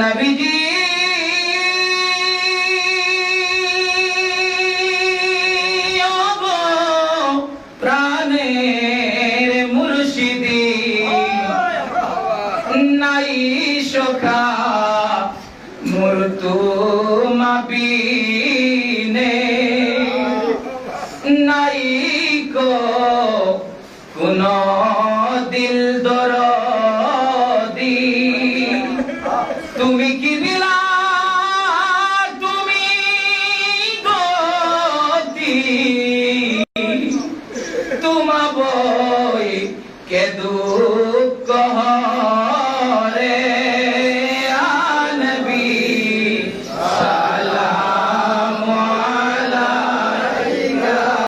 নবীজি। প্রাণের মুর্শিদি। নাই সখা মূর্তু মাবিনে। নাই কো কোন তুমি কি দিলা তুমি গতি তোমা বই কে দুঃখ রে